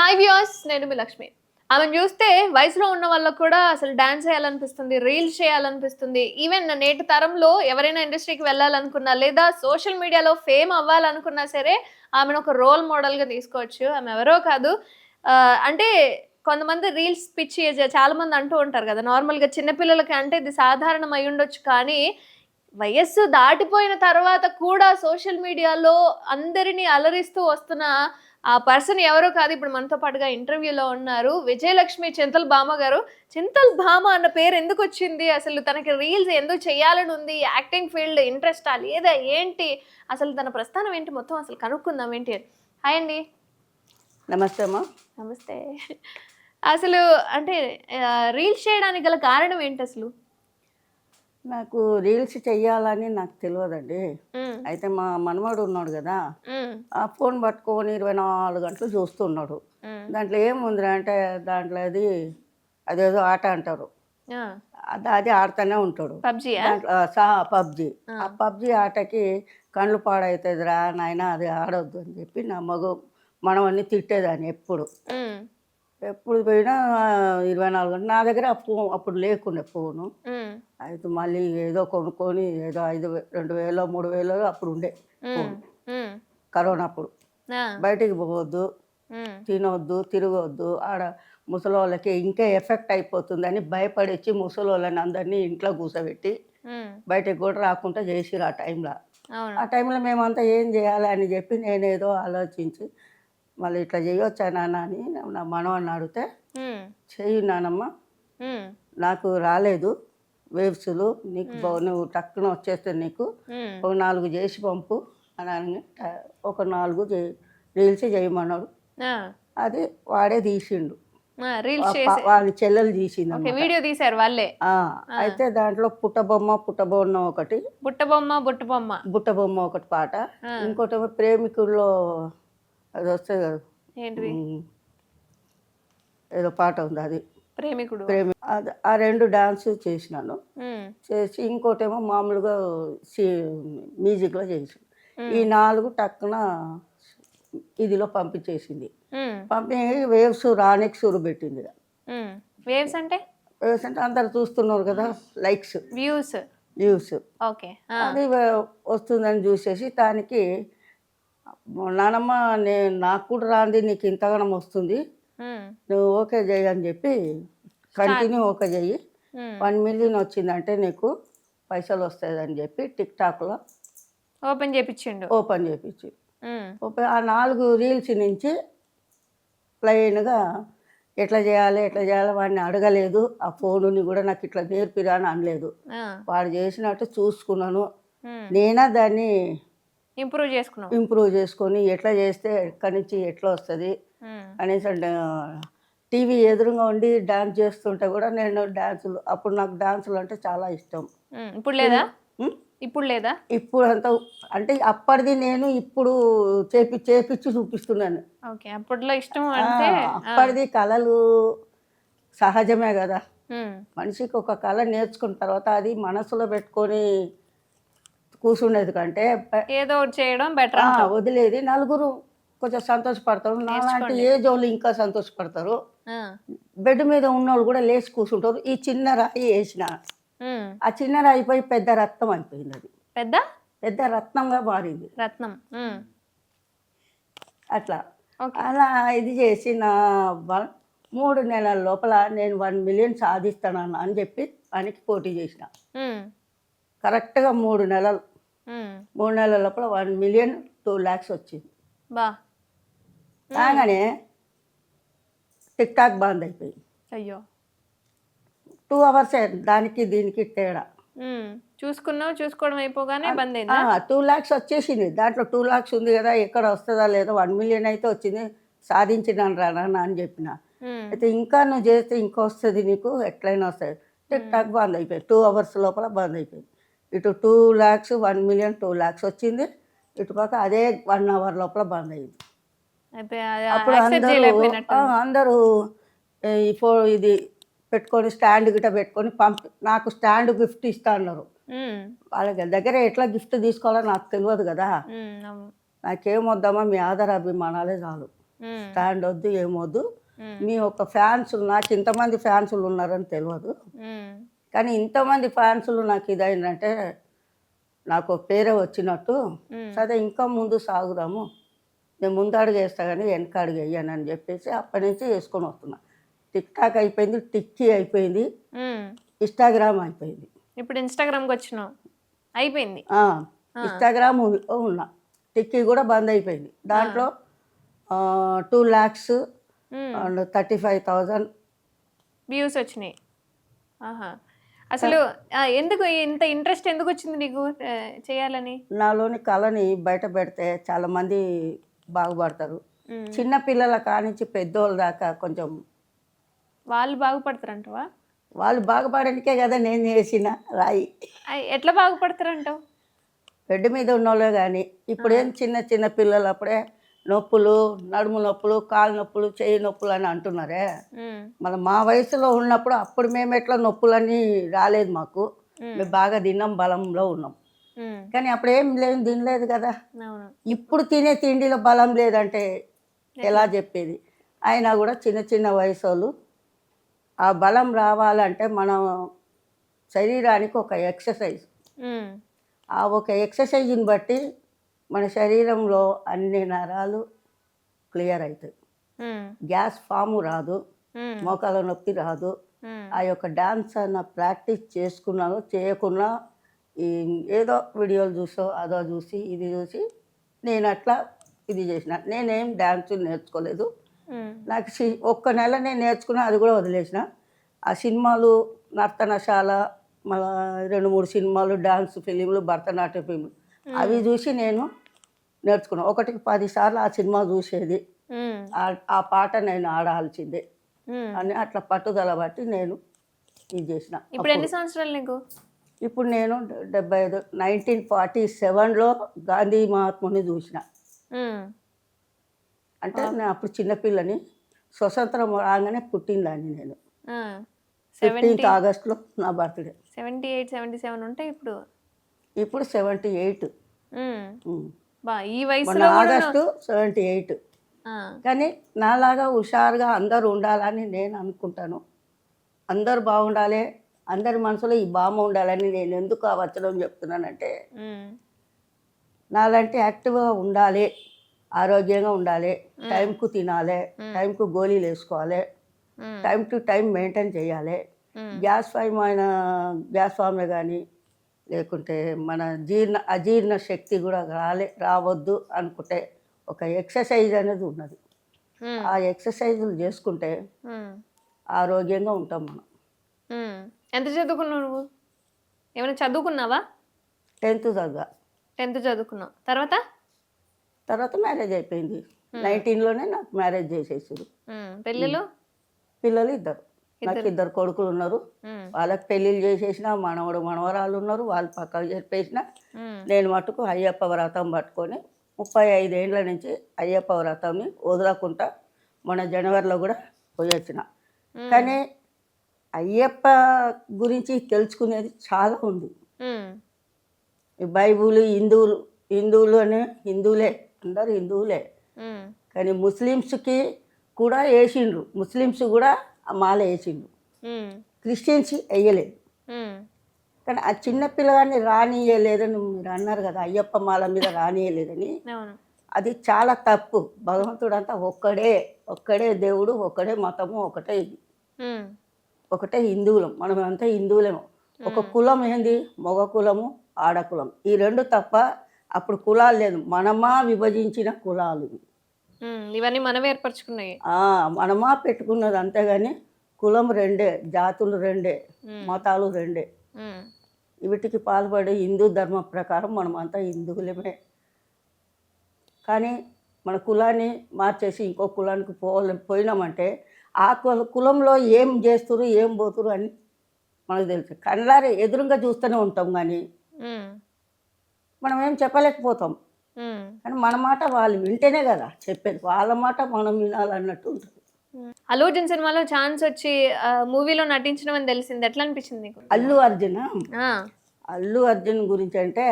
Hi views నేను మీ లక్ష్మి. ఆమెను చూస్తే వయసులో ఉన్న వాళ్ళకు కూడా అసలు డాన్స్ చేయాలనిపిస్తుంది రీల్స్ చేయాలనిపిస్తుంది. ఈవెన్ నేటి తరంలో ఎవరైనా ఇండస్ట్రీకి వెళ్ళాలనుకున్నా లేదా సోషల్ మీడియాలో ఫేమ్ అవ్వాలనుకున్నా సరే ఆమెను ఒక రోల్ మోడల్గా తీసుకోవచ్చు. ఆమె ఎవరో కాదు. అంటే కొంతమంది రీల్స్ పిచ్చి చాలా మంది అంటూ ఉంటారు కదా నార్మల్గా చిన్నపిల్లలకి అంటే ఇది సాధారణం అయి ఉండొచ్చు. కానీ వయస్సు దాటిపోయిన తర్వాత కూడా సోషల్ మీడియాలో అందరినీ అలరిస్తూ వస్తున్న ఆ పర్సన్ ఎవరో కాదు ఇప్పుడు మనతో పాటుగా ఇంటర్వ్యూలో ఉన్నారు విజయలక్ష్మి చింతల్ భామ గారు. చింతల్ భామ అన్న పేరు ఎందుకు వచ్చింది? అసలు తనకి రీల్స్ ఎందుకు చేయాలని ఉంది? యాక్టింగ్ ఫీల్డ్ ఇంట్రెస్టా లేదా ఏంటి? అసలు తన ప్రస్థానం ఏంటి? మొత్తం అసలు కనుక్కుందాం ఏంటి? హాయ్ అండి. నమస్తే అమ్మా. నమస్తే. అసలు అంటే రీల్స్ చేయడానికి గల కారణం ఏంటి అసలు? నాకు రీల్స్ చెయ్యాలని నాకు తెలియదండి. అయితే మా మనవాడు ఉన్నాడు కదా. ఆ ఫోన్ పట్టుకొని ఇరవై నాలుగు గంటలు చూస్తున్నాడు. దాంట్లో ఏముంది అంటే దాంట్లో అది అదేదో ఆట అంటారు అది అది ఆడుతూనే ఉంటాడు సా పబ్జి ఆ పబ్జి ఆటకి కళ్ళు పాడవుతుందిరా నాయన అది ఆడొద్దు అని చెప్పి నా మగ మనవన్నీ తిట్టేదాన్ని ఎప్పుడు. ఎప్పుడు పోయినా ఇరవై నాలుగు గంటలు నా దగ్గర ఫోన్ అప్పుడు లేకుండే ఫోను. అయితే మళ్ళీ ఏదో కొనుక్కొని ఏదో ఐదు రెండు వేలో మూడు వేలో అప్పుడు ఉండే. కరోనా అప్పుడు బయటికి పోవద్దు. తినొద్దు తిరగొద్దు ఆడ ముసలోళ్ళకి ఇంకా ఎఫెక్ట్ అయిపోతుందని భయపడిచ్చి ముసలోళ్ళని అందరినీ ఇంట్లో కూర్చోబెట్టి. బయటకు కూడా రాకుండా చేసిరు ఆ టైంలో ఆ టైంలో మేమంతా ఏం చేయాలి అని చెప్పి నేనేదో ఆలోచించి మళ్ళీ ఇట్లా చేయొచ్చా నాన్న అని నా మనవన్ని అడిగితే. చెయ్యి నానమ్మ మ్మ్. నాకు రాలేదు వేవ్స్లు నీకు నువ్వు టక్కున వచ్చేస్తే నీకు. ఒక నాలుగు చేసి పంపు అని ఒక నాలుగు రీల్స్ చేయమన్నాడు. అది వాడే తీసిండు. వాళ్ళ చెల్లెలు తీసింది వీడియో తీశారు వాళ్ళే. అయితే దాంట్లో పుట్టబొమ్మ పుట్టబొమ్మ ఒకటి. బుట్ట బొమ్మ. బుట్ట బొమ్మ బుట్టబొమ్మ ఒకటి పాట. ఇంకోటి ప్రేమికుల్లో అది వస్తుంది కదా. ఏదో పాట ఉంది అది. ప్రేమికుడు. ఆ రెండు డాన్స్ చేసినాను. చేసి ఇంకోటేమో మామూలుగా మ్యూజిక్లో చేసి మ్మ్. ఈ నాలుగు టక్కున ఇదిలో పంపించేసింది. మ్మ్. పంపి వేవ్స్ రానికి సురు పెట్టింది. వేవ్స్ అంటే? వేవ్స్ అంటే అందరు చూస్తున్నారు కదా లైక్స్. వ్యూస్. వ్యూస్. ఓకే. అది వస్తుందని చూసేసి దానికి నానమ్మ నేను నాకు కూడా రాంది నీకు ఇంతగానం వస్తుంది. నువ్వు ఓకే చెయ్యి అని చెప్పి కంటిన్యూ ఓకే చెయ్యి. వన్ మిలియన్ వచ్చిందంటే నీకు పైసలు వస్తాయి అని చెప్పి టిక్ టాక్లో ఓపెన్ చేపించిండు ఓపెన్ చేపించి మ్మ్. ఓపెన్ ఆ నాలుగు రీల్స్ నుంచి ప్లెయిన్గా ఎట్లా చేయాలి ఎట్లా చేయాలి వాడిని అడగలేదు. ఆ ఫోనుని కూడా నాకు ఇట్లా నేర్పిరా అని అనలేదు. వాడు చేసినట్టు చూసుకున్నాను. నేనా దాన్ని ఇంప్రూవ్ చేసుకున్నావు. ఇంప్రూవ్ చేసుకొని ఎట్లా చేస్తే ఎక్కడి నుంచి ఎట్లా వస్తుంది. అనేసి అంటే టీవీ ఎదురుగా ఉండి డాన్స్ చేస్తుంటే కూడా నేను డాన్సులు అప్పుడు నాకు డాన్సులు అంటే చాలా ఇష్టం. ఇప్పుడు లేదా? ఇప్పుడు లేదా? ఇప్పుడు అంత అంటే అప్పటిది నేను ఇప్పుడు చేపి చేపించి చూపిస్తున్నాను. ఓకే. అప్పట్లో ఇష్టం అంటే అప్పటిది కళలు సహజమే కదా. మనిషికి ఒక కళ నేర్చుకున్న తర్వాత అది మనసులో పెట్టుకొని కూర్చుండేది కంటే ఏదో చేయడం బెటర్ వదిలేది నలుగురు. కొంచెం సంతోషపడతారు. నాలాంటి ఏ జోలు ఇంకా సంతోషపడతారు. బెడ్ మీద ఉన్నోళ్ళు కూడా లేచి కూర్చుంటారు. ఈ చిన్న రాయి వేసిన ఆ చిన్న రాయి పోయి పెద్ద రత్నం అయిపోయింది అది. పెద్ద? పెద్ద రత్నంగా మారింది. రత్నం. అట్లా. అలా ఇది చేసి నా వన్- మూడు నెలల లోపల నేను వన్ మిలియన్ సాధిస్తాను అని చెప్పి ఆయనకి పోటీ చేసిన. కరెక్ట్గా మూడు నెలలు. మూడు నెలల లోపల వన్ మిలియన్ టూ ల్యాక్స్ వచ్చింది. బా. కాగానే టిక్ టాక్ బంద్ అయిపోయింది. అయ్యో. టూ అవర్సే దానికి దీనికి తేడా. చూసుకున్నావు చూసుకోవడం అయిపోగానే బంద్ అయిందా? టూ ల్యాక్స్ వచ్చేసింది. దాంట్లో టూ ల్యాక్స్ ఉంది కదా ఎక్కడ వస్తుందా లేదా వన్ మిలియన్ అయితే వచ్చింది సాధించినాను రా నాన్న అని చెప్పిన. అయితే ఇంకా నువ్వు చేస్తే ఇంకా వస్తుంది నీకు ఎట్లయినా వస్తుంది. టిక్ టాక్ బంద్ అయిపోయింది. టూ అవర్స్ లోపల బంద్ అయిపోయింది. ఇటు two lakhs one million two lakhs వచ్చింది. ఇటు పక్క అదే వన్ అవర్ లోపల బంద్ అయింది. అప్పుడు అందరూ అందరూ ఫో ఇది పెట్టుకొని స్టాండ్ గిట్ట పెట్టుకొని పంపి నాకు స్టాండ్ గిఫ్ట్ ఇస్తా అన్నారు. వాళ్ళ దగ్గర ఎట్లా గిఫ్ట్ తీసుకోవాలో నాకు తెలియదు కదా. నాకేం వద్దామా మీ ఆధార అభిమానాలే చాలు. స్టాండ్ వద్దు ఏమొద్దు మీ ఒక ఫ్యాన్స్ నాకు ఇంతమంది ఫ్యాన్సులు ఉన్నారని తెలియదు. కానీ ఇంతమంది ఫ్యాన్సులు నాకు ఇదైందంటే నాకు పేరే వచ్చినట్టు. సరే ఇంకా ముందు సాగుదాము. నేను ముందు అడుగు వేస్తా కానీ వెనక అడుగు వేయను అని చెప్పేసి అప్పటి నుంచి వేసుకొని వస్తున్నా. టిక్ టాక్ అయిపోయింది టిక్కీ అయిపోయింది. ఇన్స్టాగ్రామ్ అయిపోయింది. ఇప్పుడు ఇన్స్టాగ్రామ్కి వచ్చినావు. అయిపోయింది. ఇన్స్టాగ్రామ్ ఉన్నా. టిక్కీ కూడా బంద్ అయిపోయింది. దాంట్లో two lakhs and thirty five thousand. Views వచ్చినాయి. అసలు ఎందుకు ఇంత ఇంట్రెస్ట్ ఎందుకు వచ్చింది నీకు చేయాలని? నాలోని కళని బయట పెడితే చాలామంది బాగుపడతారు. చిన్న పిల్లల కానించి పెద్దోళ్ళ దాకా కొంచెం వాళ్ళు బాగుపడతారంటవా? వాళ్ళు బాగుపడడానికే కదా నేను చేసిన రాయి. ఎట్లా బాగుపడతారంటావు? బెడ్ మీద ఉన్నోళ్ళే కానీ ఇప్పుడేం చిన్న చిన్న పిల్లలు అప్పుడే నొప్పులు నడుము నొప్పులు కాలు నొప్పులు చేయి నొప్పులు అని అంటున్నారే. మన మా వయసులో ఉన్నప్పుడు అప్పుడు మేము ఎట్లా నొప్పులన్నీ రాలేదు మాకు. మేము. బాగా తిన్నాం బలంలో ఉన్నాం. కానీ అప్పుడు ఏం లేదు తినలేదు కదా. ఇప్పుడు తినే తిండిలో బలం లేదంటే ఎలా చెప్పేది? అయినా కూడా చిన్న చిన్న వయసు వాళ్ళు ఆ బలం రావాలంటే మనం శరీరానికి ఒక ఎక్సర్సైజ్. ఆ ఒక ఎక్సర్సైజ్ని బట్టి మన శరీరంలో అన్ని నరాలు క్లియర్ అవుతాయి గ్యాస్ ఫాము రాదు. మోకాల నొప్పి రాదు. ఆ యొక్క డాన్స్ అన్న ప్రాక్టీస్ చేసుకున్నాను చేయకున్నా ఏదో వీడియోలు చూసో అదో చూసి ఇది చూసి నేను అట్లా ఇది చేసిన. నేనేం డ్యాన్స్ నేర్చుకోలేదు. నాకు సి- ఒక్క నెల నేను నేర్చుకున్నా అది కూడా వదిలేసిన. ఆ సినిమాలు నర్తనశాల మళ్ళా రెండు మూడు సినిమాలు డాన్స్ ఫిలింలు భరతనాట్య ఫిలింలు అవి చూసి నేను నేర్చుకున్నాను ఒకటికి పది సార్లు ఆ సినిమా చూసేది. ఆ- ఆ పాట నేను ఆడాల్సిందే. అని అట్లా పట్టుదల బట్టి నేను ఇది చేసిన. ఇప్పుడు ఎన్ని సంవత్సరాలు నీకు? ఇప్పుడు నేను డెబ్బై ఐదు నైన్టీన్ ఫార్టీ సెవెన్లో గాంధీ మహాత్ముని చూసిన. అంటే నేను అప్పుడు చిన్నపిల్లని స్వతంత్రం రాగానే పుట్టిందాన్ని నేను. ఆ, ఫిఫ్టీన్త్ ఆగస్ట్లో నా birthday. Seventy eight seventy seven ఉంటే ఇప్పుడు? ఇప్పుడు సెవెంటీ ఎయిట్. ఈ వయసులో ఆగస్టు సెవెంటీ ఎయిట్. కానీ నాలాగా హుషారుగా అందరూ ఉండాలని నేను అనుకుంటాను. అందరు బాగుండాలి అందరి మనసులో ఈ బామ్మ ఉండాలని నేను ఎందుకు ఆ వచ్చడం చెప్తున్నానంటే నాలంటే యాక్టివ్గా ఉండాలి ఆరోగ్యంగా ఉండాలి టైంకు తినాలి టైంకు గోళీలు వేసుకోవాలి టైం టు టైం మెయింటైన్ చేయాలి. గ్యాస్ ఫైమ్ అయిన గ్యాస్ ఫామే కానీ లేకుంటే మన జీర్ణ అజీర్ణ శక్తి కూడా రాలే రావద్దు అనుకుంటే ఒక ఎక్సర్సైజ్ అనేది ఉన్నది. ఆ ఎక్సర్సైజులు చేసుకుంటే ఆరోగ్యంగా ఉంటాం మనం. ఎంత చదువుకున్నావు నువ్వు? ఏమైనా చదువుకున్నావా? టెన్త్ చదువు. టెన్త్ చదువుకున్నావు. తర్వాత? తర్వాత మ్యారేజ్ అయిపోయింది. నైన్టీన్లోనే నాకు మ్యారేజ్ చేసేసారు పెళ్ళిళ్ళు? పిల్లలు ఇద్దరు. నాకు ఇద్దరు. కొడుకులు ఉన్నారు. వాళ్ళకి పెళ్ళిళ్ళు చేసేసిన మనవడు మనవరాలు ఉన్నారు. వాళ్ళు పక్కకు చెప్పేసిన నేను మటుకు అయ్యప్ప వ్రతం పట్టుకొని ముప్పై ఐదేళ్ళ నుంచి అయ్యప్ప వ్రతంని వదలకుండా మన జనవరిలో కూడా పోయొచ్చిన. కానీ అయ్యప్ప గురించి తెలుసుకునేది చాలా ఉంది. బైబుల్ హిందువులు హిందువులు అనే హిందువులే అందరు హిందువులే. కానీ ముస్లిమ్స్కి కూడా వేసిండ్రు. ముస్లిమ్స్ కూడా ఆ మాల వేసిండ్రు. క్రిస్టియన్స్ వేయలేదు. కానీ ఆ చిన్న పిల్లగాన్ని రానియలేదని మీరు అన్నారు కదా అయ్యప్ప మాల మీద రానియలేదని అది చాలా తప్పు. భగవంతుడు అంతా ఒక్కడే ఒక్కడే దేవుడు ఒక్కడే మతము ఒకటే ఇది. ఒకటే హిందువులం మనం అంతా హిందువులేము. ఒక కులం ఏంది? మగ కులము ఆడ కులం. ఈ రెండు తప్ప అప్పుడు కులాలు లేదు. మనమా విభజించిన కులాలు ఇవన్నీ మనం ఏర్పరచుకున్నాయి. మనమా పెట్టుకున్నది అంతేగాని కులం రెండే జాతులు రెండే మతాలు రెండే. వీటికి పాల్పడే హిందూ ధర్మం ప్రకారం మనం అంతా హిందువులమే. కానీ మన కులాన్ని మార్చేసి ఇంకో కులానికి పోలే పోయినామంటే ఆ కుల కులంలో ఏం చేస్తురు ఏం పోతురు అని మనకు తెలుసు. కళ్ళారే ఎదురుగా చూస్తూనే ఉంటాం కానీ మనం ఏం చెప్పలేకపోతాం. కానీ మన మాట వాళ్ళు వింటేనే కదా చెప్పేది. వాళ్ళ మాట మనం వినాలన్నట్టు ఉంటుంది. అల్లు అర్జున్ సినిమాలో ఛాన్స్ వచ్చి మూవీలో నటించడం అని తెలిసింది. ఎట్లా అనిపించింది అల్లు అర్జున్? అల్లు అర్జున్ గురించి అంటే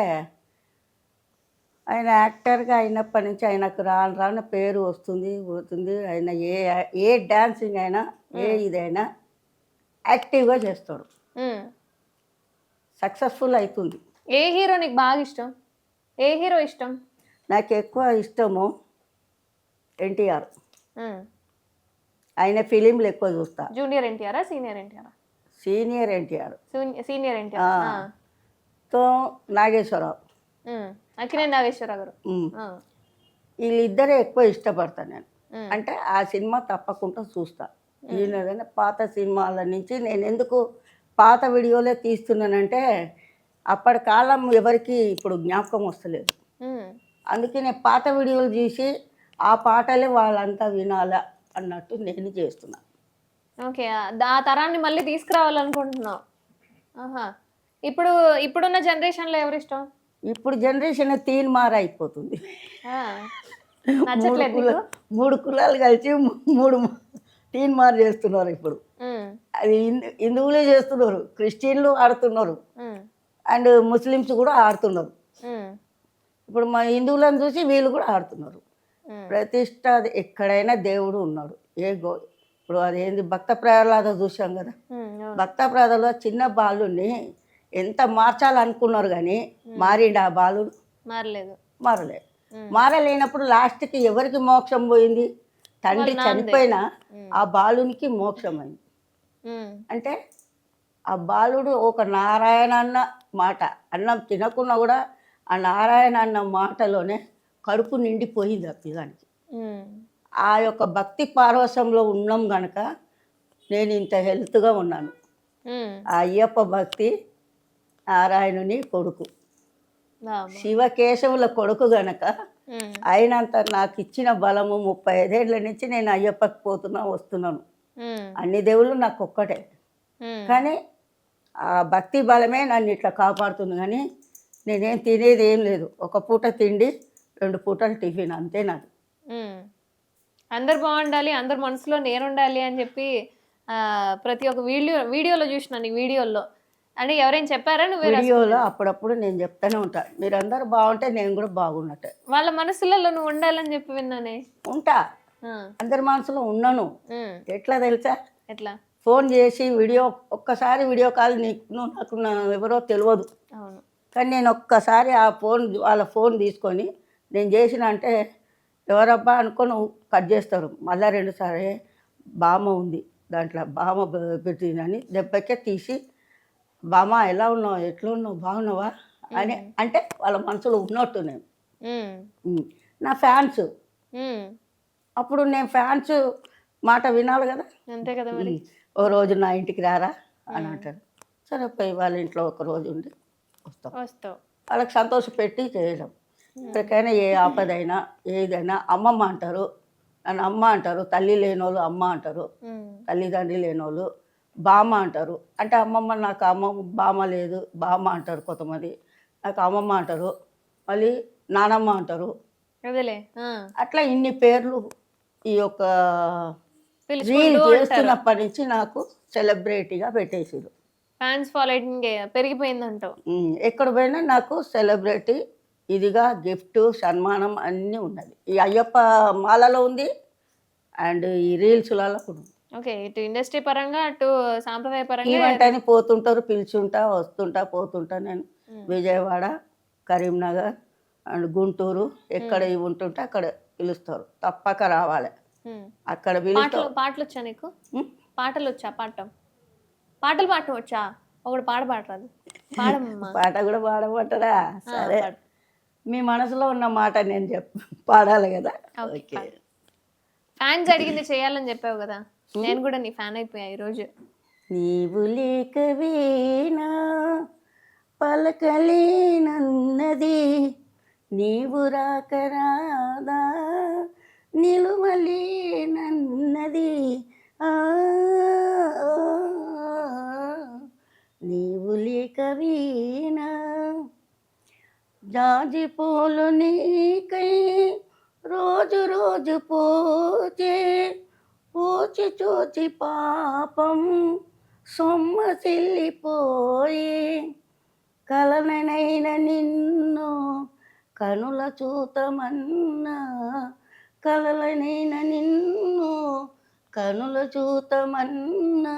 ఆయన యాక్టర్గా అయినప్పటి నుంచి ఆయనకు రాను రాను పేరు వస్తుంది పోతుంది. ఆయన ఏ ఏ డాన్సింగ్ అయినా ఏ ఇదైనా యాక్టివ్గా చేస్తాడు. సక్సెస్ఫుల్ అవుతుంది ఏ హీరో నీకు బాగా ఇష్టం? ఏ హీరో ఇష్టం? నాకు ఎక్కువ ఇష్టము ఎన్టీఆర్. ఆయన ఫిలింలు ఎక్కువ చూస్తా. జూనియర్ ఎన్టీఆరా సీనియర్ ఎన్టీఆరా? సీనియర్ ఎన్టీఆర్. సీనియర్ ఎన్టీఆర్. తో నాగేశ్వరరావు. అక్కినేని నాగేశ్వరరావు గారు. వీళ్ళిద్దరే ఎక్కువ ఇష్టపడతాను నేను. అంటే ఆ సినిమా తప్పకుండా చూస్తా. ఈయన పాత సినిమాల నుంచి నేను ఎందుకు పాత వీడియోలే తీస్తున్నానంటే అప్పటి కాలం ఎవరికి ఇప్పుడు జ్ఞాపకం వస్తలేదు. అందుకే నేను పాత వీడియోలు చూసి ఆ పాటలే వాళ్ళంతా వినాలా అన్నట్టు నేను చేస్తున్నా. ఓకే ఆ- తరాన్ని మళ్ళీ తీసుకురావాలనుకుంటున్నావు. ఇప్పుడు ఇప్పుడున్న జనరేషన్లో ఎవరు ఇష్టం ఇప్పుడు జనరేషన్ తీన్ మార అయిపోతుంది ఆ. మూడు నచ్చట్లేదు కుల నీకు మూడు కులాలు కలిసి మూడు తీన్ మార్ చేస్తున్నారు ఇప్పుడు. అది హిందూ హిందువులే చేస్తున్నారు క్రిస్టియన్లు ఆడుతున్నారు. అండ్ ముస్లిమ్స్ కూడా ఆడుతున్నారు. ఇప్పుడు మా హిందువులను చూసి వీళ్ళు కూడా ఆడుతున్నారు. ప్రతిష్ట ఎక్కడైనా దేవుడు ఉన్నాడు ఏ గో ఇప్పుడు అదేంది భక్త ప్రహ్లాద చూసాం కదా. భక్త ప్రహ్లాదలో చిన్న బాలుని ఎంత మార్చాలనుకున్నారు కానీ మారిండు ఆ బాలుడు? మారలేదు. మారలే ఉమ్. మారలేనప్పుడు లాస్ట్కి ఎవరికి మోక్షం పోయింది? తండ్రి చనిపోయినా ఆ బాలునికి మోక్షం అయింది. అంటే ఆ బాలుడు ఒక నారాయణ అన్న మాట అన్నం తినకున్నా కూడా ఆ నారాయణ అన్న మాటలోనే కడుపు నిండిపోయింది ఆ పిల్లానికి. ఆ యొక్క భక్తి పారవశంలో ఉన్నాం గనక నేను ఇంత హెల్త్గా ఉన్నాను. ఆ అయ్యప్ప భక్తి నారాయణుని కొడుకు. శివకేశవుల కొడుకు గనక. అయినంత నాకు ఇచ్చిన బలము ముప్పై ఐదేళ్ళ నుంచి నేను అయ్యప్పకి పోతున్నా వస్తున్నాను. అన్ని దేవుళ్ళు నాకు ఒక్కటే. కానీ ఆ భక్తి బలమే నన్ను ఇట్లా కాపాడుతుంది కానీ నేనేం తినేది ఏం లేదు ఒక పూట తిండి రెండు పూటలు టిఫిన్ అంతే నాది. అందరు బాగుండాలి అందరు మనసులో నేను ఉండాలి అని చెప్పి ప్రతి ఒక్క వీడియో వీడియోలో చూసినాను ఈ వీడియోలో అంటే ఎవరైనా చెప్పారా? నువ్వే వీడియోలో అప్పుడప్పుడు నేను చెప్తానే ఉంటా. మీరందరూ బాగుంటే నేను కూడా బాగున్నట్టే. వాళ్ళ మనసులలో నువ్వు ఉండాలని చెప్పి విన్నానే. ఉంటా. అందరి మనసులో ఉన్నాను. ఎట్లా తెలుసా? ఎట్లా? ఫోన్ చేసి వీడియో ఒక్కసారి వీడియో కాల్ నీకు నాకు ఎవరో తెలియదు కానీ నేను ఒక్కసారి ఆ ఫోన్ వాళ్ళ ఫోన్ తీసుకొని నేను చేసిన అంటే ఎవరబ్బా అనుకొని కట్ చేస్తారు. మళ్ళీ రెండుసారి బామ ఉంది. దాంట్లో బామ పెట్టిందని దెబ్బకే తీసి బామ ఎలా ఉన్నావు? ఎట్లా ఉన్నావు బాగున్నావా? అని అంటే వాళ్ళ మనసులో ఉన్నట్టు నేను. నా ఫ్యాన్స్. అప్పుడు నేను ఫ్యాన్స్ మాట వినాలి కదా? అంతే కదా మరి. ఓ రోజు నా ఇంటికి రారా? అని అంటారు. సరే పోయి వాళ్ళ ఇంట్లో ఒక రోజు ఉండి వస్తాం. వస్తావు వాళ్ళకి సంతోషపెట్టి చేయడం. ఎవరికైనా ఏ ఆపదైనా ఏదైనా అమ్మమ్మ అంటారు. నన్ను అమ్మ అంటారు తల్లి లేనోళ్ళు అమ్మ అంటారు. తల్లిదండ్రి లేనోళ్ళు. బామ్మ అంటారు. అంటే అమ్మమ్మ నాకు అమ్మమ్మ బామ్మ లేదు బామ్మ అంటారు కొంతమంది. నాకు అమ్మమ్మ అంటారు మళ్ళీ నానమ్మ అంటారు. అదేలే. అట్లా ఇన్ని పేర్లు ఈ యొక్క రీల్ చేస్తున్నప్పటి నుంచి నాకు సెలబ్రిటీగా పెట్టేసారు ఫ్యాన్స్ ఫాలోయింగ్ పెరిగిపోయిందంటావు? ఎక్కడ పోయినా నాకు సెలబ్రిటీ ఇదిగా గిఫ్ట్ సన్మానం అన్నీ ఉన్నది. ఈ అయ్యప్ప మాలలో ఉంది అండ్ ఈ రీల్స్లలో కూడా ఉంది. ఓకే. ఇటు ఇండస్ట్రీ పరంగా అటు సాంప్రదాయ పరంగా ఈవెంట్ అని పోతుంటారు పిలుచుంటా వస్తుంటా పోతుంటా నేను. విజయవాడ కరీంనగర్ అండ్ గుంటూరు ఎక్కడ ఇవి ఉంటుంటే అక్కడ పిలుస్తారు. తప్పక రావాలి. అక్కడ పాటలు పాటలు వచ్చా నీకు? పాటలు వచ్చా పాడటం? పాటలు పాడటం వచ్చా ఒకటి పాట పాడరాదు. పాడమ్మా. పాట కూడా పాడమంటారా సరే. మీ మనసులో ఉన్న మాట నేను చెప్ పాడాలి కదా? ఓకే. ఫ్యాన్స్ అడిగింది చేయాలని చెప్పావు కదా? నేను కూడా నీ ఫ్యాన్ అయిపోయా ఈరోజు. నీవు లేక వీణా పలకలేనన్నది నీవు రాక రాదా నిలువలేనన్నది. ఆ, నీవు లేక వీణా జాజి పూలు నీకై రోజు రోజు పూచే పూచి చూచి పాపం సొమ్మసిల్లిపోయి కలననైన నిన్ను కనుల చూతమన్నా కలలనైన నిన్ను కనుల చూతమన్నా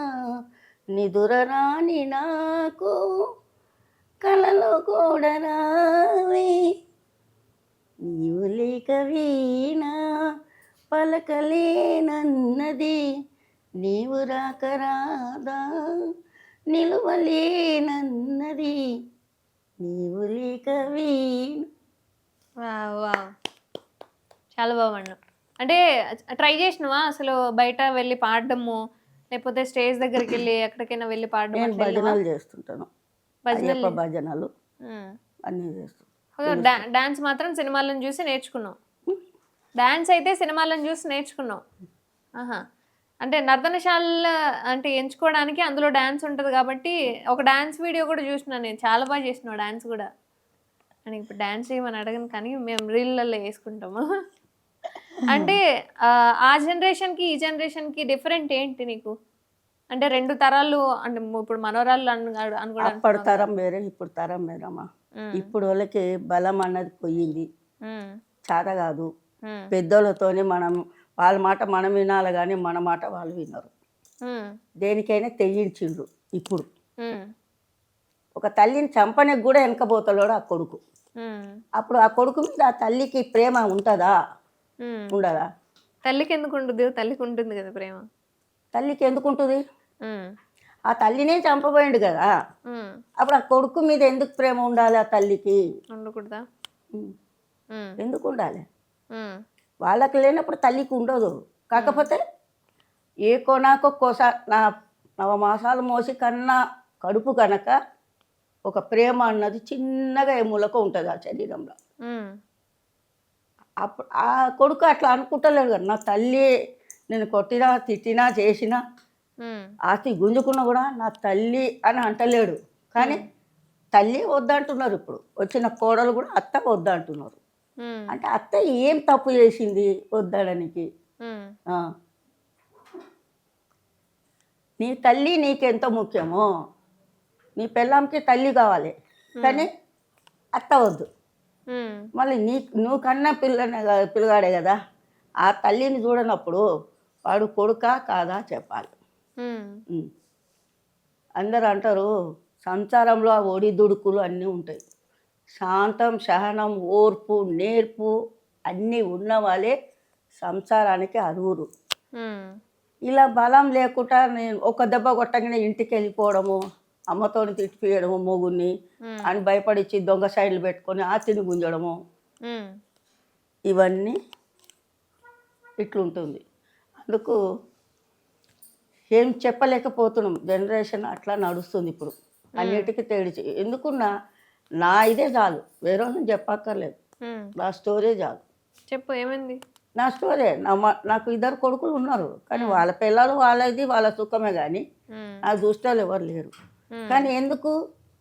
నిదురరాని నాకు కలలో కూడా రావి యులిక లేక వీణా పలకలేనన్నది నీవు రాక రాదా? నిలువలేనన్నది నీవు లేక వీణ. Wow, wow. చాలా బాగున్నావు అంటే ట్రై చేసినావా? అసలు బయట వెళ్ళి పాడడము లేకపోతే స్టేజ్ దగ్గరికి వెళ్ళి ఎక్కడికైనా వెళ్ళి పాడడం? భజనలు చేస్తుంటాను. భజనలు. అన్నీ చేస్తాను డాన్స్ మాత్రం సినిమాలను చూసి నేర్చుకున్నావు. డాన్స్ అయితే సినిమాలను చూసి నేర్చుకున్నావు ఆహా. అంటే నర్తనశాల అంటే ఎంచుకోవడానికి అందులో డాన్స్ ఉంటుంది కాబట్టి ఒక డాన్స్ వీడియో కూడా చూసిన నేను. చాలా బాగా చేసినావు డాన్స్ కూడా. అని ఇప్పుడు డాన్స్ చేయమని అడగను కానీ మేము రీళ్ళల్లో వేసుకుంటాము. అంటే ఆ, జనరేషన్కి ఈ జనరేషన్కి డిఫరెంట్ ఏంటి నీకు? అంటే రెండు తరాలు అంటే ఇప్పుడు మనోరాళ్ళు అను అని కూడా అప్పటి తరం వేరే ఇప్పుడు తరం వేరమ్మా ఇప్పుడు వాళ్ళకి బలం అన్నది పోయింది. చేత కాదు. పెద్దోళ్ళతోనే మనం వాళ్ళ మాట మనం వినాలి కానీ మన మాట వాళ్ళు వినరు. దేనికైనా తెగించిండ్రు ఇప్పుడు. ఒక తల్లిని చంపనికి కూడా వెనకపోతలేడు ఆ కొడుకు. అప్పుడు ఆ కొడుకు మీద ఆ తల్లికి ప్రేమ ఉంటుందా. ఉండదా? తల్లికి ఎందుకు ఉంటుంది తల్లికి ఉంటుంది కదా ప్రేమ. తల్లికి ఎందుకు ఉంటుంది ఆ తల్లినే చంపబోయిండు కదా. అప్పుడు ఆ కొడుకు మీద ఎందుకు ప్రేమ ఉండాలి ఆ తల్లికి? ఉండకూడదా? ఎందుకు ఉండాలి? వాళ్ళకి లేనప్పుడు తల్లికి ఉండదు. కాకపోతే ఏ కొనాకో కోస నా నవమాసాలు మోసి కన్నా కడుపు కనుక ఒక ప్రేమ అన్నది చిన్నగా ఎములకు ఉంటుంది ఆ శరీరంలో. అప్పుడు ఆ కొడుకు అట్లా అనుకుంటలేడు కదా. నా తల్లి నేను కొట్టినా తిట్టినా చేసినా ఆస్తి గుంజుకున్నా కూడా నా తల్లి అని అంటలేడు. కానీ తల్లి వద్దంటున్నారు ఇప్పుడు. వచ్చిన కోడలు కూడా అత్త వద్దంటున్నారు. అంటే అత్త ఏం తప్పు చేసింది వద్దడానికి. నీ తల్లి నీకెంత ముఖ్యమో. నీ పెళ్ళాంకి తల్లి కావాలి. కానీ అత్త వద్దు. మళ్ళీ నీ నువ్వు కన్నా పిల్లనే పిల్లగాడే కదా. ఆ తల్లిని చూడనప్పుడు వాడు కొడుకా కాదా చెప్పాలి. అందరు అంటారు సంసారంలో ఆ ఒడి దుడుకులు అన్నీ ఉంటాయి. శాంతం సహనం ఓర్పు నేర్పు అన్నీ ఉన్న వాళ్ళే సంసారానికి అరువురు ఇలా బలం లేకుండా నేను ఒక దెబ్బ కొట్టగానే ఇంటికి వెళ్ళిపోవడము అమ్మతోని తిట్టిపోయడము మొగుని అని భయపడిచ్చి దొంగ సైడ్లు పెట్టుకొని ఆ తిని గుంజడము ఇవన్నీ ఇట్లుంటుంది. అందుకు ఏం చెప్పలేకపోతున్నాం. జనరేషన్ అట్లా నడుస్తుంది ఇప్పుడు. అన్నిటికీ తేడిచి ఎందుకున్నా నా ఇదే చాలు. వేరే చెప్పక్కర్లేదు. నా స్టోరీ చాలు. చెప్పు ఏమైంది? నా స్టోరీ. నా నాకు ఇద్దరు కొడుకులు ఉన్నారు. కానీ వాళ్ళ పిల్లలు వాళ్ళది వాళ్ళ సుఖమే కానీ ఉమ్, నా దృష్టిలో ఎవరు లేరు. కానీ ఎందుకు?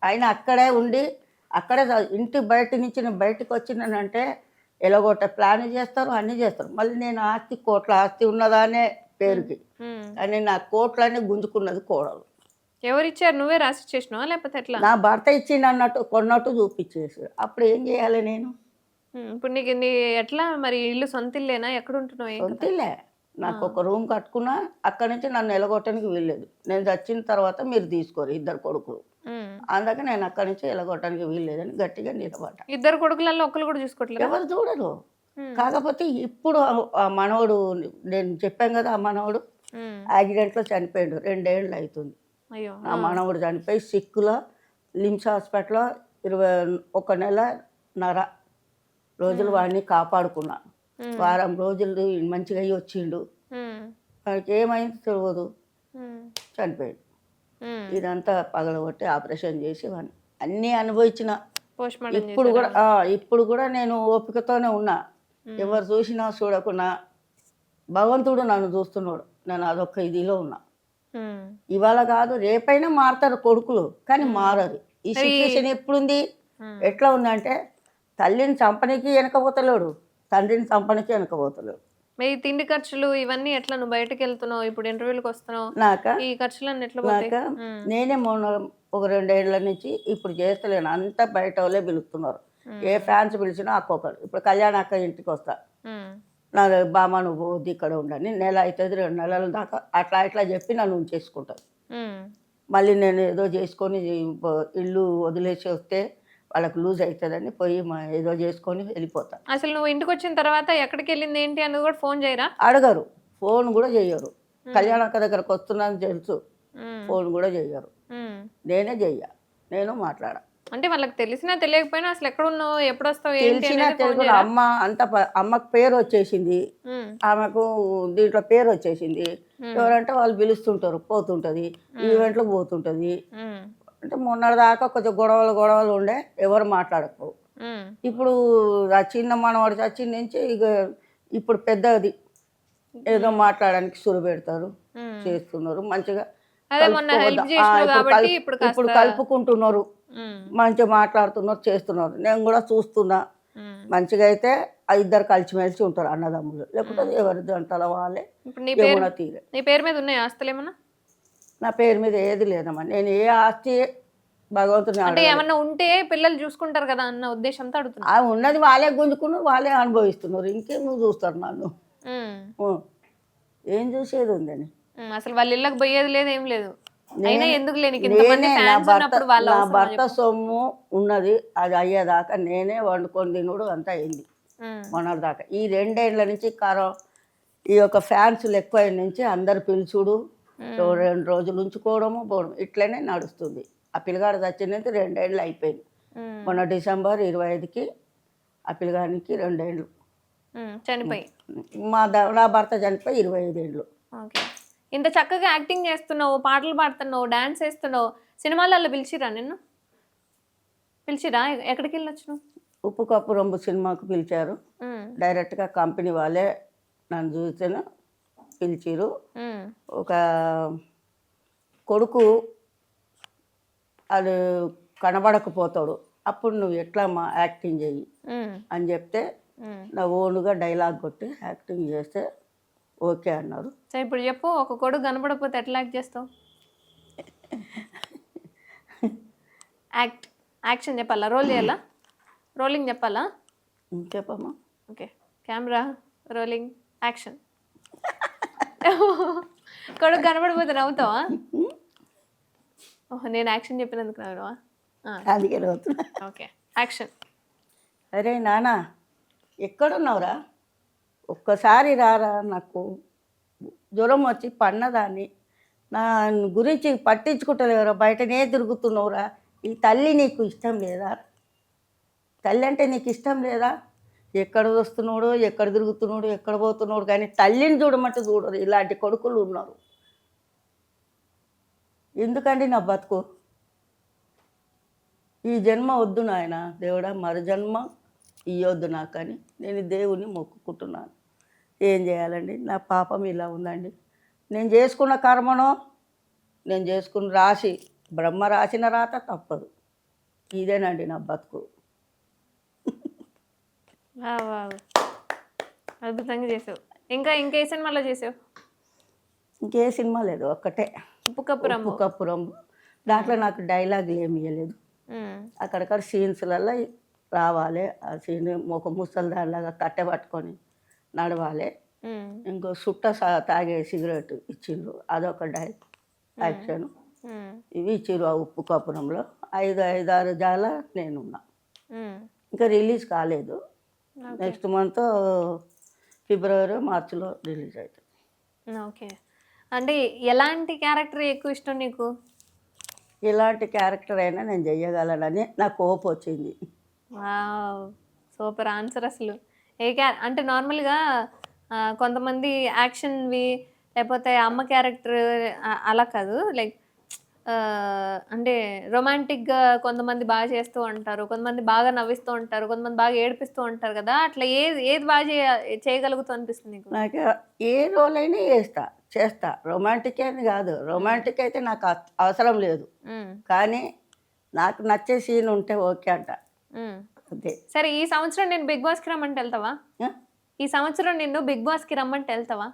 ఆయన అక్కడే ఉండి అక్కడే ఇంటి బయట నుంచి నేను బయటకు వచ్చినానంటే ఎలాగొట్ట ప్లాన్ చేస్తారు అన్నీ చేస్తారు. మళ్ళీ నేను ఆస్తి కోట్ల ఆస్తి ఉన్నదానే పేరుకి. కానీ నా కోట్లన్నీ గుంజుకున్నది కోడలు. ఎవరిచ్చారు? నువ్వే రాసి ఇచ్చేసినావా? లేకపోతే ఎట్లా? నా భర్త ఇచ్చిండు అన్నట్టు కొన్నట్టు చూపించేసి అప్పుడు ఏం చేయాలి నేను? ఇప్పుడు నీకు నీ ఎట్లా? మరి ఇల్లు సొంత ఇల్లేనా? ఎక్కడ ఉంటున్నావు కథ? సొంతిలే నాకు ఒక రూమ్ కట్టుకున్నా అక్కడి నుంచి నన్ను ఎలగొట్టడానికి వీల్లేదు. నేను చచ్చిన తర్వాత మీరు తీసుకోరు ఇద్దరు కొడుకులు. అందుకే నేను అక్కడి నుంచి ఎలగొట్టడానికి వీల్లేదని గట్టిగా నిలబడ్డ. ఇద్దరు కొడుకులలో ఒక్కరు కూడా చూసుకోవట్లేదు? ఎవరు చూడరు. కాకపోతే ఇప్పుడు ఆ- ఆ మనవడు నేను చెప్పాను కదా ఆ మనవడు యాక్సిడెంట్లో చనిపోయాడు. రెండేళ్ళు అవుతుంది. ఆ మనవడు చనిపోయి సిక్కులో లిమ్స్ హాస్పిటల్లో ఇరవై ఒక నెల నర రోజులు వాడిని కాపాడుకున్నా. వారం రోజులు మంచిగా అయ్యి వచ్చిండు. వాడికి ఏమైంది తెలియదు. చనిపోయాడు. ఇదంతా పగలగొట్టి ఆపరేషన్ చేసి వాడిని అన్నీ అనుభవించిన. ఇప్పుడు కూడా ఇప్పుడు కూడా నేను ఓపికతోనే ఉన్నా. ఎవరు చూసినా చూడకున్నా భగవంతుడు నన్ను చూస్తున్నాడు. నేను అదొక ఇదిలో ఉన్నా. ఇవాళ కాదు రేపైనా మారుతారు కొడుకులు కానీ మారరు. ఈ సిచ్యువేషన్ ఎప్పుడుంది. ఎట్లా ఉందంటే తల్లిని చంపనికి వెనకపోతలేడు తండ్రిని చంపనికి వెనకపోతలేడు మరి తిండి ఖర్చులు ఇవన్నీ ఎట్లా నువ్వు బయటకు వెళ్తున్నావు? ఇప్పుడు ఇంటర్వ్యూలకు వస్తున్నావు. నాక? ఈ ఖర్చులన్నీ ఎట్లా నాక? నేనే మొన్న ఒక రెండేళ్ళ నుంచి ఇప్పుడు చేస్తలేను. అంతా బయట వాళ్ళే పిలుస్తున్నారు. ఏ ఫ్యాన్స్ పిలిచినా అక్కొకరు ఇప్పుడు కళ్యాణ అక్క ఇంటికి వస్తా. నా బామ్మ నువ్వు పోవద్దు ఇక్కడ ఉండని నెల అవుతుంది రెండు నెలల దాకా అట్లా ఇట్లా చెప్పి నన్ను ఉంచేసుకుంటారు. ఉమ్, మళ్ళీ నేను ఏదో చేసుకొని ఇల్లు వదిలేసి వస్తే వాళ్ళకి లూజ్ అవుతుందని పోయి మా ఏదో చేసుకొని వెళ్ళిపోతా. అసలు నువ్వు ఇంటికి వచ్చిన తర్వాత ఎక్కడికి వెళ్ళింది ఏంటి అన్నది కూడా ఫోన్ చేయరా? అడగరు. ఫోన్ కూడా చెయ్యరు. కళ్యాణ అక్క దగ్గరకు వస్తున్నాను తెలుసు. ఫోన్ కూడా చెయ్యరు. ఉమ్. నేనే చెయ్య. నేను మాట్లాడ. అంటే వాళ్ళకి తెలిసినా తెలియకపోయినా అసలు ఎక్కడ ఉన్నావు ఎప్పుడు వస్తావు తెలిసిన? అమ్మ అంత అమ్మకు పేరు వచ్చేసింది. ఆమెకు దీంట్లో పేరు వచ్చేసింది. ఎవరంటే వాళ్ళు పిలుస్తుంటారు పోతుంటుంది. ఈవెంట్లకు పోతుంటుంది. అంటే మొన్నటిదాకా కొంచెం గొడవలు గొడవలు ఉండే ఎవరు మాట్లాడకు. ఇప్పుడు ఆ చిన్న మనవాడు చచ్చిన నుంచి ఇక ఇప్పుడు పెద్దది. ఏదో మాట్లాడడానికి సురు పెడతారు. చేస్తున్నారు మంచిగా ఇప్పుడు కలుపుకుంటున్నారు. మంచిగా మాట్లాడుతున్నారు చేస్తున్నారు. నేను కూడా చూస్తున్నా. మంచిగా అయితే ఆ ఇద్దరు కలిసిమెలిసి ఉంటారు అన్నదమ్ములు. లేకపోతే ఎవరి దంటల వాళ్ళే. ఇప్పుడు నీ పేరు యమున తీరే. నీ పేరు మీద ఉన్నాయి ఆస్తులు ఏమన్నా? నా పేరు మీద ఏది లేదమ్మా. నేను ఏ ఆస్తి భగవంతుని అంటే. ఏమన్నా ఉంటే పిల్లలు చూసుకుంటారు కదా అన్న ఉద్దేశంతో అడుగుతున్నా. ఉన్నది వాళ్ళే గుంజుకున్నారు వాళ్ళే అనుభవిస్తున్నారు. ఇంకేం నువ్వు చూస్తారు నన్ను. ఏం చూసేది ఉందని? అసలు వాళ్ళ ఇళ్ళకి పోయేది లేదు ఏం లేదు. అయినా ఎందుకు లేని భర్త వాళ్ళ సొమ్ము ఉన్నది అది అయ్యేదాకా నేనే వండుకొని తినుడు అంతా అయింది. ఉమ్, మొన్నటిదాకా ఈ రెండేళ్ళ నుంచి కరో ఈ యొక్క ఫ్యాన్స్లు ఎక్కువ నుంచి అందరు పిలుచుడు రెండు రోజులు ఉంచుకోవడము పోవడం ఇట్లనే నడుస్తుంది. ఆ పిల్లగాడు చచ్చినది రెండేళ్ళు అయిపోయింది. మొన్న డిసెంబర్ ఇరవై ఐదుకి ఆ పిల్లగానికి రెండేళ్ళు చనిపోయి. మా ద- నా భర్త చనిపోయి ఇరవై ఐదేళ్ళు ఓకే. ఇంత చక్కగా యాక్టింగ్ చేస్తున్నావు పాటలు పాడుతున్నావు డాన్స్ వేస్తున్నావు. సినిమాలలో పిలిచిరా నిన్ను? పిలిచిరా? ఎక్కడికి వెళ్ళొచ్చు ఉప్పు కప్పు రొంబు సినిమాకు పిలిచారు. డైరెక్ట్గా కంపెనీ వాళ్ళే నన్ను చూసిన పిలిచిరు ఒక కొడుకు అది కనబడకపోతాడు. అప్పుడు నువ్వు ఎట్లా మా యాక్టింగ్ చెయ్యి? అని చెప్తే. నా ఓన్గా డైలాగ్ కొట్టి యాక్టింగ్ చేస్తే ఓకే అన్నారు. సో ఇప్పుడు చెప్పు ఒక కొడుకు కనపడకపోతే ఎట్లా యాక్ట్ చేస్తావు? యాక్ట్ యాక్షన్ చెప్పాలా? రోల్ చేయాలా? రోలింగ్ చెప్పాలా? ఇంకేపమ్మా ఓకే. Camera rolling action. కొడుకు కనపడిపోతే నవ్వుతావా? ఓహో నేను యాక్షన్ చెప్పినందుకు నవ్వా అందుకే ఓకే. యాక్షన్. అరే నానా ఎక్కడున్నావురా? ఒక్కసారి రారా నాకు. జ్వరం వచ్చి పన్నదాన్ని. నా గురించి పట్టించుకుంటలేవురా బయటనే తిరుగుతున్నావురా. ఈ తల్లి నీకు ఇష్టం లేదా? తల్లి అంటే నీకు ఇష్టం లేదా? ఎక్కడ వస్తున్నాడు ఎక్కడ తిరుగుతున్నాడు ఎక్కడ పోతున్నాడు కానీ తల్లిని చూడమంటే చూడరు ఇలాంటి కొడుకులు ఉన్నారు. ఎందుకండి నా బతుకు? ఈ జన్మ వద్దు నాయన దేవుడా మరు జన్మ ఇయ్యొద్దు నాకని నేను దేవుని మొక్కుకుంటున్నాను. ఏం చేయాలండి? నా పాపం ఇలా ఉందండి. నేను చేసుకున్న కర్మనో నేను చేసుకున్న రాశి బ్రహ్మ రాసిన రాత తప్పదు. ఇదేనండి నా బతుకు. అద్భుతంగా చేసావు. ఇంకా ఇంకా సినిమాలో చేసావు? ఇంకే సినిమా లేదు ఒక్కటే. ఉప్పు కప్పు రంబు ఉప్పు కప్పు రంబు దాంట్లో నాకు డైలాగులు ఏమి ఇవ్వలేదు అక్కడక్కడ సీన్స్లలో రావాలి. ఆ సీన్ ఒక ముసలి దానిలాగా కట్టె పట్టుకొని నడవాలి. ఇంకో సుట్ట తాగే సిగరెట్ ఇచ్చిండ్రు. అదొక డై యాక్షన్. ఇవి ఇచ్చిర్రు ఆ ఉప్పు కపురంలో. ఐదు ఐదారు జాల నేనున్నా. ఇంకా రిలీజ్ కాలేదు. నెక్స్ట్ మంత్ ఫిబ్రవరి మార్చిలో రిలీజ్ అవుతుంది ఓకే. అంటే ఎలాంటి క్యారెక్టర్ ఎక్కువ ఇష్టం నీకు? ఇలాంటి క్యారెక్టర్ అయినా నేను చెయ్యగలనని నాకు కోపం వచ్చింది సూపర్ ఆన్సర్ అసలు. ఏ క్యా అంటే నార్మల్గా కొంతమంది యాక్షన్వి లేకపోతే అమ్మ క్యారెక్టర్ అలా కాదు. లైక్ అంటే రొమాంటిక్గా కొంతమంది బాగా చేస్తూ ఉంటారు కొంతమంది బాగా నవ్విస్తూ ఉంటారు కొంతమంది బాగా ఏడిపిస్తూ ఉంటారు కదా అట్లా ఏది ఏది బాగా చేయ చేయగలుగుతూ అనిపిస్తుంది నీకు? నాకు ఏ రోల్ అయినా చేస్తా చేస్తా. రొమాంటిక్ అని కాదు. రొమాంటిక్ అయితే నాకు అవసరం లేదు. కానీ నాకు నచ్చే సీన్ ఉంటే ఓకే అంట. అంతే. సరే ఈ సంవత్సరం నేను బిగ్ బాస్కి రమ్మంటే వెళ్తావా? ఈ సంవత్సరం నిన్ను బిగ్ బాస్కి రమ్మంటే వెళ్తావా?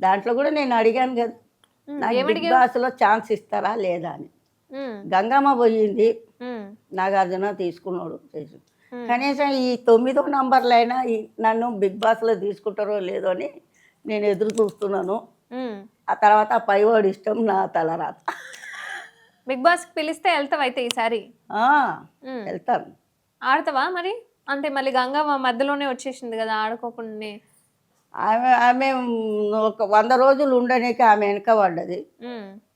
దాంట్లో కూడా నేను అడిగాను కదా. నాకు బిగ్ బాస్లో ఛాన్స్ ఇస్తారా లేదా అని. గంగమ్మ పోయింది. నాగార్జున తీసుకున్నాడు చేసి. కనీసం ఈ తొమ్మిదో నంబర్లైనా నన్ను బిగ్ బాస్లో తీసుకుంటారో లేదో అని నేను ఎదురు చూస్తున్నాను. ఆ తర్వాత ఆ పైవాడు ఇష్టం నా తలరాత బిగ్ బాస్కి పిలిస్తే వెళ్తావు అయితే ఈసారి. వెళ్తాను. ఆడతావా మరి? అంటే మళ్ళీ గంగవ్వ మధ్యలోనే వచ్చేసింది కదా ఆడుకోకుండా ఆమె ఆమె ఒక వంద రోజులు ఉండనీకి ఆమె వెనక పడ్డది.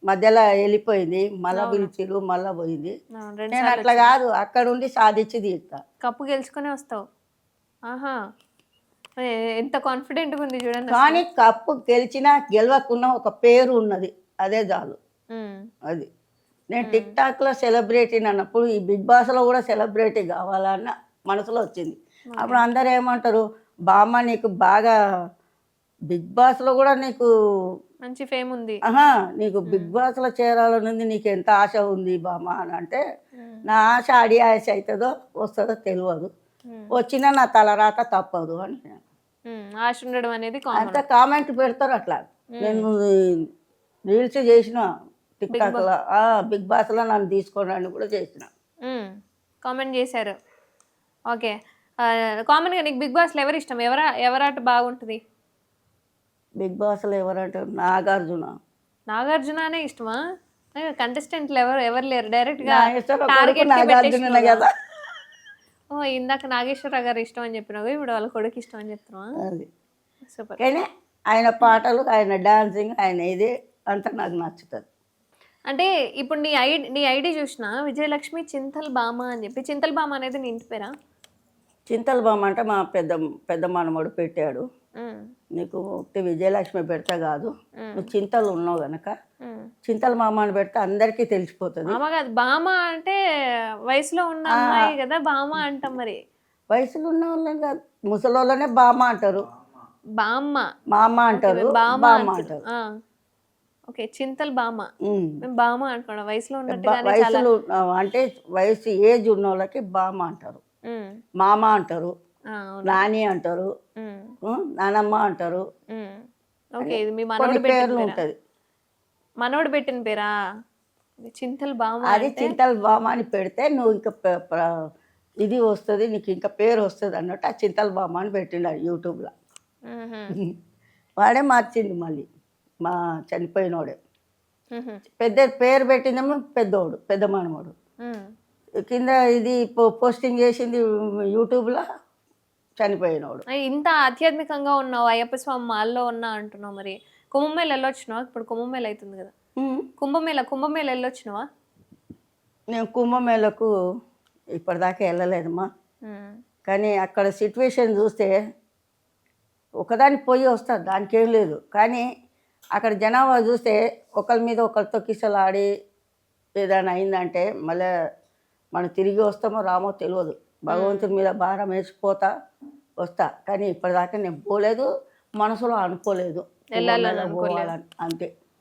మధ్యలో వెళ్ళిపోయింది మళ్ళా పిలిచిరు మళ్ళా పోయింది. నేను అట్లా కాదు అక్కడ ఉండి సాధించి తీరుతా కప్పు గెలుచుకునే వస్తావు. ఆహా. ఎంత కాన్ఫిడెంట్గా ఉంది చూడండి కానీ కప్పు గెలిచినా గెలవకున్నా ఒక పేరు ఉన్నది అదే చాలు. అది. నేను టిక్ టాక్లో సెలబ్రిటీ అన్నప్పుడు ఈ బిగ్ బాస్లో కూడా సెలబ్రిటీ కావాలన్న మనసులో వచ్చింది. అప్పుడు అందరు ఏమంటారు బామ్మ నీకు బాగా బిగ్ బాస్లో కూడా నీకు మంచి ఫేమ్ ఉంది. ఆహా నీకు బిగ్ బాస్లో చేరాలని ఉంది నీకు ఎంత ఆశ ఉంది బామ్మ అని అంటే. నా ఆశ అడి ఆశ అవుతుందో వస్తుందో తెలియదు. వచ్చినా నా తలరాత తప్పదు అని. ఆశ ఉండడం అనేది అంత కామెంట్ పెడతారు అట్లా. నేను రీల్స్ చేసిన టిక్ టాక్లో బిగ్ బాస్లో నన్ను తీసుకోవడానికి కూడా చేసిన. కామెంట్ చేశారు. ఓకే. కామన్గా నీకు బిగ్ బాస్లో ఎవరు ఇష్టం? ఎవర ఎవరాట బాగుంటుంది? బిగ్ బాస్లో ఎవరంటారు నాగార్జున. నాగార్జుననే ఇష్టమా? కంటెస్టెంట్లు ఎవరు ఎవరు లేరు. డైరెక్ట్గా కదా. ఓ ఇందాక నాగేశ్వరరావు గారు ఇష్టం అని చెప్పినావు. ఇప్పుడు వాళ్ళ కొడుకు ఇష్టం అని చెప్తున్నావా? అది. సూపర్. కానీ ఆయన పాటలు ఆయన డాన్సింగ్ ఆయన ఇది అంతా నాకు నచ్చుతుంది. అంటే ఇప్పుడు నీ ఐడి నీ ఐడి చూసిన విజయలక్ష్మి చింతల్ బామ అని చెప్పి చింతల్ బామ అనేది నీ ఇంటి పేరా? చింతల బామ్మ అంటే మా పెద్ద పెద్ద మనమడు పెట్టాడు. నీకు ఒకటి విజయలక్ష్మి పెడతా కాదు. నువ్వు చింతలు ఉన్నావు గనక. చింతల మామ అని పెడితే అందరికీ తెలిసిపోతుంది. బామ కాదు బామ అంటే వయసులో ఉన్న అమ్మాయి కదా బామ అంటాం మరి. వయసులో ఉన్న వాళ్ళని కాదు ముసలోళ్ళనే బామ్మ అంటారు. బామ్మ. మామ అంటారు బామ బామ్మ అంటారు. ఓకే చింతల్ బామ. బామ అనుకోండి వయసులో వయసులో అంటే వయసు ఏజ్ ఉన్న వాళ్ళకి బామ్మ అంటారు మామ అంటారు. నాని అంటారు. నానమ్మ అంటారు. ఓకే ఇది మీ మనోడు పేర్లు పేరా? ఉంటది. మనోడు పెట్టిన పేరా? చింతల్ బామ అది చింతల బామ్మ అని పెడితే నువ్వు ఇంకా ఇది వస్తుంది నీకు ఇంకా పేరు వస్తుంది అన్నట్టు ఆ చింతల బామ్మ అని పెట్టిండు యూట్యూబ్లో. వాడే మార్చింది మళ్ళీ. మా చనిపోయినోడే. పెద్ద పేరు పెట్టిందేమో పెద్దోడు పెద్ద మనమోడు మ్మ్. కింద ఇది పో- పోస్టింగ్ చేసింది యూట్యూబ్లో చనిపోయినోడు. ఇంత ఆధ్యాత్మికంగా ఉన్నావు అయ్యప్ప స్వామి మాల్లో ఉన్నా అంటున్నావు మరి. కుంభమేళ వెళ్ళొచ్చినావా? ఇప్పుడు కుంభమేళ అవుతుంది కదా. కుంభమేళ కుంభమేళ వెళ్ళొచ్చినావా? నేను కుంభమేళకు ఇప్పటిదాకా వెళ్ళలేదమ్మా. మ్మ్. కానీ అక్కడ సిచ్యువేషన్ చూస్తే ఒకదాని పోయి వస్తుంది దానికి ఏం లేదు. కానీ అక్కడ జనాభా చూస్తే ఒకరి మీద ఒకరితో కిసలాడి ఏదైనా అయిందంటే మళ్ళీ మనం తిరిగి వస్తామో రామో తెలియదు. భగవంతుని మీద భారం వేసిపోతా వస్తా. కానీ ఇప్పటిదాకా నేను పోలేదు మనసులో అనుకోలేదు. వెళ్ళాలని అంతే.